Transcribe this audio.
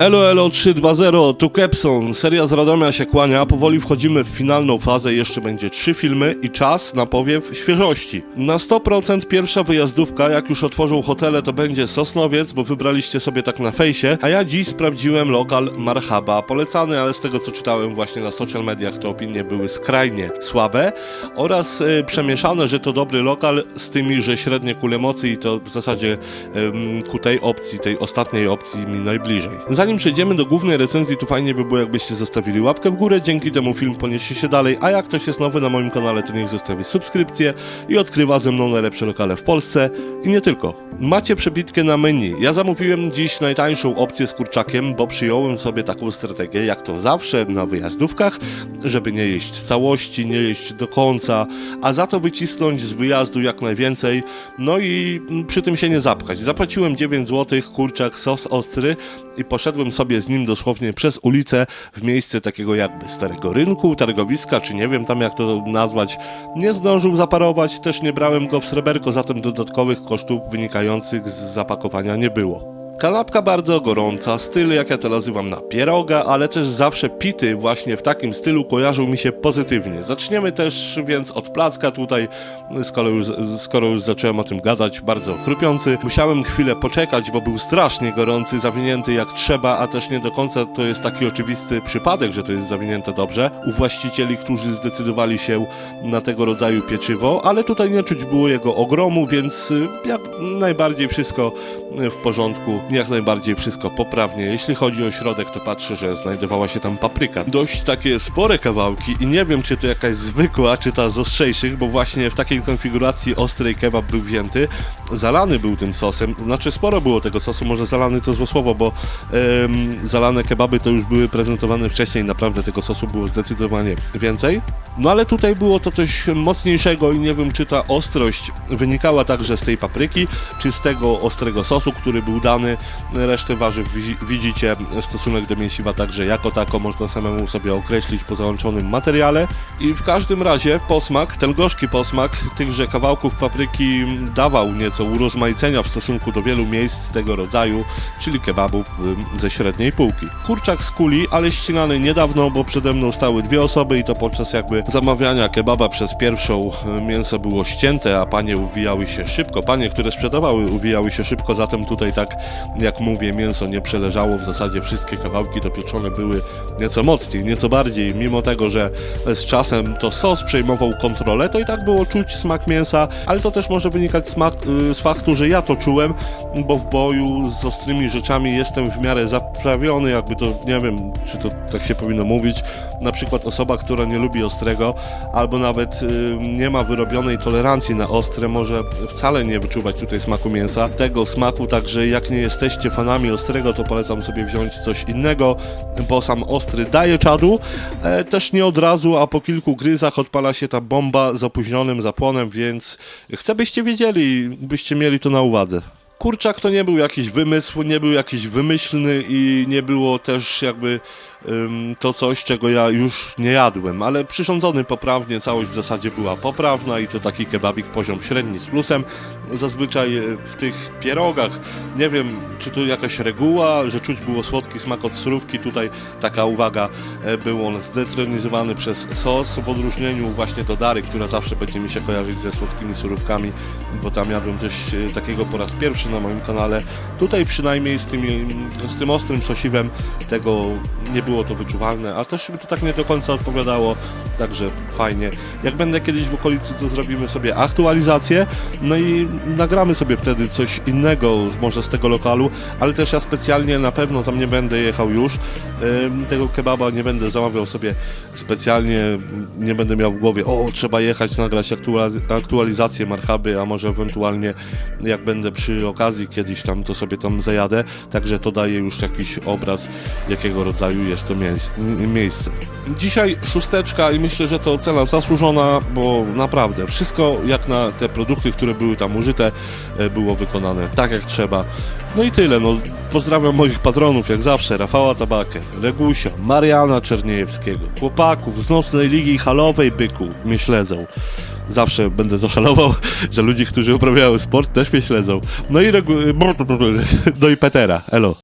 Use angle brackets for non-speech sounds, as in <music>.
Elo Elo 320, tu Kepson, seria z Radomia się kłania, powoli wchodzimy w finalną fazę, jeszcze będzie trzy filmy i czas na powiew świeżości. Na 100% pierwsza wyjazdówka, jak już otworzą hotele, to będzie Sosnowiec, bo wybraliście sobie tak na fejsie, a ja dziś sprawdziłem lokal Marhaba, polecany, ale z tego co czytałem właśnie na social mediach, to opinie były skrajnie słabe. Oraz y, przemieszane, że to dobry lokal z tymi, że średnie kule mocy i to w zasadzie ym, ku tej opcji, tej ostatniej opcji mi najbliżej. Zanim przejdziemy do głównej recenzji, to fajnie by było jakbyście zostawili łapkę w górę, dzięki temu film poniesie się dalej, a jak ktoś jest nowy na moim kanale, to niech zostawi subskrypcję i odkrywa ze mną najlepsze lokale w Polsce i nie tylko. Macie przebitkę na menu. Ja zamówiłem dziś najtańszą opcję z kurczakiem, bo przyjąłem sobie taką strategię, jak to zawsze na wyjazdówkach, żeby nie jeść całości, nie jeść do końca, a za to wycisnąć z wyjazdu jak najwięcej, no i przy tym się nie zapchać. Zapłaciłem 9 zł, kurczak, sos ostry i poszedłem sobie z nim dosłownie przez ulicę w miejsce takiego jakby starego rynku, targowiska, czy nie wiem tam jak to nazwać. Nie zdążył zaparować, też nie brałem go w sreberko, zatem dodatkowych kosztów wynikających z zapakowania nie było. Kanapka bardzo gorąca, styl jak ja to nazywam na pieroga, ale też zawsze pity właśnie w takim stylu kojarzą mi się pozytywnie. Zaczniemy też więc od placka tutaj, skoro już, skoro już zacząłem o tym gadać, bardzo chrupiący. Musiałem chwilę poczekać, bo był strasznie gorący, zawinięty jak trzeba, a też nie do końca to jest taki oczywisty przypadek, że to jest zawinięte dobrze. U właścicieli, którzy zdecydowali się na tego rodzaju pieczywo, ale tutaj nie czuć było jego ogromu, więc y, jak najbardziej wszystko w porządku, jak najbardziej wszystko poprawnie. Jeśli chodzi o środek, to patrzę, że znajdowała się tam papryka. Dość takie spore kawałki i nie wiem, czy to jakaś zwykła, czy ta z ostrzejszych, bo właśnie w takiej konfiguracji ostrej kebab był wzięty. Zalany był tym sosem, znaczy sporo było tego sosu, może zalany to złe słowo, bo em, zalane kebaby to już były prezentowane wcześniej, naprawdę tego sosu było zdecydowanie więcej. No ale tutaj było to coś mocniejszego i nie wiem, czy ta ostrość wynikała także z tej papryki, czy z tego ostrego sosu, który był dany. Resztę warzyw wi- widzicie, stosunek do mięsiwa także jako tako można samemu sobie określić po załączonym materiale. I w każdym razie posmak, ten gorzki posmak tychże kawałków papryki dawał nieco urozmaicenia w stosunku do wielu miejsc tego rodzaju, czyli kebabów ze średniej półki. Kurczak z kuli, ale ścinany niedawno, bo przede mną stały dwie osoby i to podczas jakby zamawiania kebaba przez pierwszą y, mięso było ścięte, a panie uwijały się szybko. Panie, które sprzedawały uwijały się szybko, zatem tutaj tak jak mówię, mięso nie przeleżało, w zasadzie wszystkie kawałki dopieczone były nieco mocniej, nieco bardziej, mimo tego, że z czasem to sos przejmował kontrolę, to i tak było czuć smak mięsa, ale to też może wynikać smak, y, z faktu, że ja to czułem, bo w boju z ostrymi rzeczami jestem w miarę zaprawiony, jakby to, nie wiem, czy to tak się powinno mówić, na przykład osoba, która nie lubi ostrego, albo nawet y, nie ma wyrobionej tolerancji na ostre, może wcale nie wyczuwać tutaj smaku mięsa, tego smaku, także jak nie jesteście fanami ostrego, to polecam sobie wziąć coś innego, bo sam ostry daje czadu, e, też nie od razu, a po kilku gryzach odpala się ta bomba z opóźnionym zapłonem, więc chcę byście wiedzieli, byście mieli to na uwadze. Kurczak to nie był jakiś wymysł, nie był jakiś wymyślny i nie było też jakby ym, to coś, czego ja już nie jadłem, ale przyrządzony poprawnie, całość w zasadzie była poprawna i to taki kebabik poziom średni z plusem. Zazwyczaj e, w tych pierogach, nie wiem czy tu jakaś reguła, że czuć było słodki smak od surówki, tutaj taka uwaga, e, był on zdetronizowany przez sos, w odróżnieniu właśnie do Dary, która zawsze będzie mi się kojarzyć ze słodkimi surówkami, bo tam jadłem coś e, takiego po raz pierwszy na moim kanale. Tutaj przynajmniej z, tymi, z tym ostrym sosiwem tego nie było to wyczuwalne, a też mi to tak nie do końca odpowiadało, także fajnie. Jak będę kiedyś w okolicy, to zrobimy sobie aktualizację, no i nagramy sobie wtedy coś innego, może z tego lokalu, ale też ja specjalnie na pewno tam nie będę jechał już, tego kebaba nie będę zamawiał sobie specjalnie, nie będę miał w głowie, o trzeba jechać, nagrać aktualiz- aktualizację marchaby, a może ewentualnie jak będę przy okazji kiedyś tam, to sobie tam zajadę, także to daje już jakiś obraz, jakiego rodzaju jest to miejsce. Dzisiaj szósteczka i myślę, że to cena zasłużona, bo naprawdę wszystko jak na te produkty, które były tam użyte, e, było wykonane tak jak trzeba. No i tyle, no pozdrawiam moich patronów jak zawsze, Rafała Tabakę, Regusia, Mariana Czerniejewskiego, chłopaków z Nocnej Ligi Halowej Byku mnie śledzą. Zawsze będę to szalował, <laughs> że ludzi, którzy uprawiają sport też mnie śledzą. No i, regu- <laughs> no i Petera, elo.